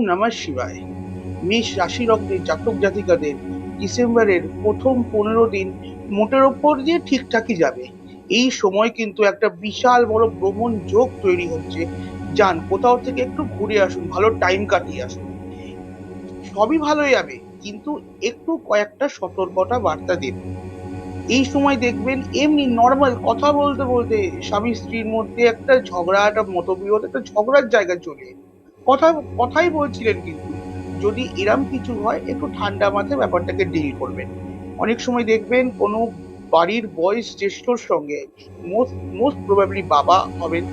নমঃ শিবায়। মেষ রাশি লগ্নের জাতক জাতিকাদের ডিসেম্বরের প্রথম পনেরো দিন মোটের ওপর দিয়ে ঠিকঠাকই যাবে। এই সময় কিন্তু একটা বিশাল বড় ভ্রমণ যোগ তৈরি হচ্ছে। যান, কোথাও থেকে একটু ঘুরে আসুন, ভালো টাইম কাটিয়ে আসুন। সবই ভালো যাবে, কিন্তু একটু কয়েকটা সতর্কতা বার্তা দিন। এই সময় দেখবেন এমনি নর্মাল কথা বলতে বলতে স্বামী স্ত্রীর মধ্যে একটা ঝগড়া একটা মতবিরোধ, একটা ঝগড়ার জায়গা চলে। কথা, কথাই বলছিলেন কিন্তু। যদি এরম কিছু হয়, একটু ঠান্ডা মাথায় ব্যাপারটাকে ডিল করবেন। অনেক সময় দেখবেন কোনো বাড়ির বয়স জ্যেষ্ঠর সঙ্গে মোস্ট মোস্ট প্রবাবলি বাবা হবেন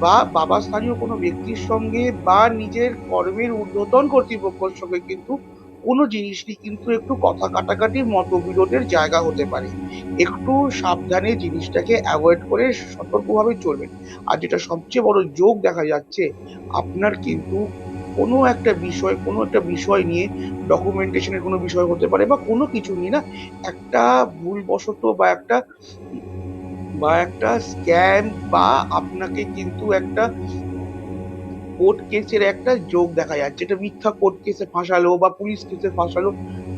বা বাবা স্থানীয় কোনো ব্যক্তির সঙ্গে বা নিজের কর্মের ঊর্ধ্বতন কর্তৃপক্ষের সঙ্গে কিন্তু কোনো জিনিসটি কিন্তু একটু কথা কাটাকাটির মতবিরোধের জায়গা হতে পারে। একটু সাবধানে জিনিসটাকে অ্যাভয়েড করে সতর্কভাবে চলবেন। আর যেটা সবচেয়ে বড় যোগ দেখা যাচ্ছে, আপনার কিন্তু কোনো একটা বিষয়, কোনো একটা বিষয় নিয়ে ডকুমেন্টেশনের কোনো বিষয় হতে পারে বা কোনো কিছু নিয়ে না একটা ভুলবশত বা একটা বা একটা স্ক্যাম বা আপনাকে কিন্তু একটা কোর্ট কেসের একটা যোগ দেখা যাচ্ছে। এটা মিথ্যা কোর্ট কেসে ফাঁসালো বা পুলিশ কেসে ফাঁসালো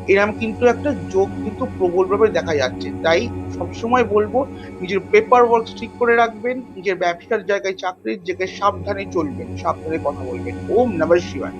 এরম কিন্তু একটা যোগ কিন্তু প্রবলভাবে দেখা যাচ্ছে। তাই সবসময় বলব, নিজের পেপার ওয়ার্ক ঠিক করে রাখবেন, নিজের ব্যবসার জায়গায় চাকরির জায়গায় সাবধানে চলবেন, সাবধানে কথা বলবেন। ওম নমঃ শিবায়।